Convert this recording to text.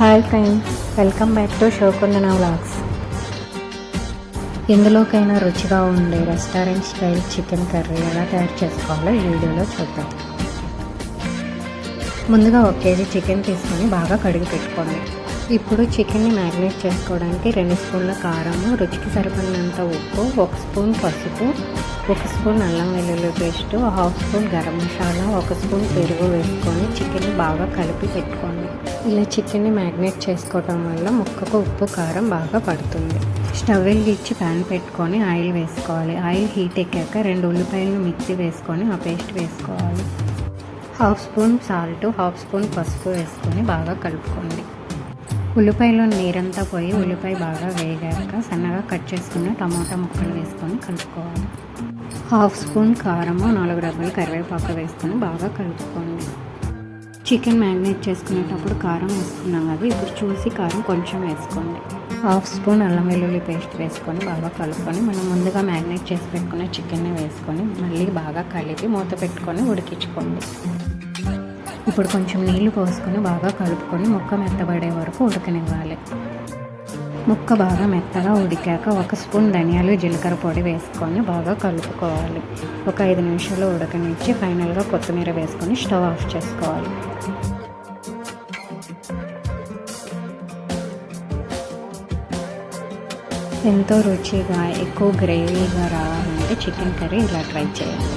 Hi friends welcome back to షోకుందన vlogs. ఎందులోకైనా రుచిగా ఉండే రెస్టారెంట్ స్టైల్ చికెన్ కర్రీ ఎలా తయారు చేసుకోవాలో ఈ వీడియోలో చూద్దాం. ముందుగా ఒక కేజీ చికెన్ తీసుకొని బాగా కడిగి పెట్టుకోండి. ఇప్పుడు చికెన్ని మ్యారినేట్ చేసుకోవడానికి రెండు స్పూన్ల కారము రుచికి సరిపడినంత ఉప్పు ఒక స్పూన్ పసుపు ఒక స్పూన్ అల్లం వెల్లుల్లి paste half spoon garam masala ఒక స్పూన్ పెరుగు వేసుకొని చికెన్ని బాగా కలిపి పెట్టుకోండి. ఇలా చికెన్ని మ్యారినేట్ చేసుకోవటం వల్ల ముక్కకు ఉప్పు కారం బాగా పడుతుంది. స్టవ్ వెలిగించి ప్యాన్ పెట్టుకొని ఆయిల్ వేసుకోవాలి. ఆయిల్ హీట్ ఎక్కాక రెండు ఉల్లిపాయలను మిక్సీ వేసుకొని ఆ పేస్ట్ వేసుకోవాలి. Half spoon salt half spoon పసుపు వేసుకొని బాగా కలుపుకోండి. ఉల్లిపాయలో నీరంతా పోయి ఉల్లిపాయ బాగా వేగాక సన్నగా కట్ చేసుకున్న టమాటా ముక్కలు వేసుకొని కలుపుకోవాలి. హాఫ్ స్పూన్ కారము నాలుగు డబ్బాలు కరివేపాకు వేసుకొని బాగా కలుపుకోండి. చికెన్ మ్యారినేట్ చేసుకునేటప్పుడు కారం వేసుకున్నాం కదా ఇప్పుడు చూసి కారం కొంచెం వేసుకోండి. హాఫ్ స్పూన్ అల్లం వెల్లుల్లి పేస్ట్ వేసుకొని బాగా కలుపుకొని మనం ముందుగా మ్యారినేట్ చేసి పెట్టుకున్న చికెన్ని వేసుకొని మళ్ళీ బాగా కలిపి మూత పెట్టుకొని ఉడికించుకోండి. ఇప్పుడు కొంచెం నీళ్ళు పోసుకొని బాగా కలుపుకొని ముక్క మెత్తబడే వరకు ఉడకనివ్వాలి. ముక్క బాగా మెత్తగా ఉడికాక ఒక స్పూన్ ధనియాలు జీలకర్ర పొడి వేసుకొని బాగా కలుపుకోవాలి. ఒక ఐదు నిమిషాలు ఉడకనిచ్చి ఫైనల్గా కొత్తిమీర వేసుకొని స్టవ్ ఆఫ్ చేసుకోవాలి. ఎంతో రుచిగా ఎక్కువ గ్రేవీగా రావాలంటే చికెన్ కర్రీ ఇలా ట్రై చేయాలి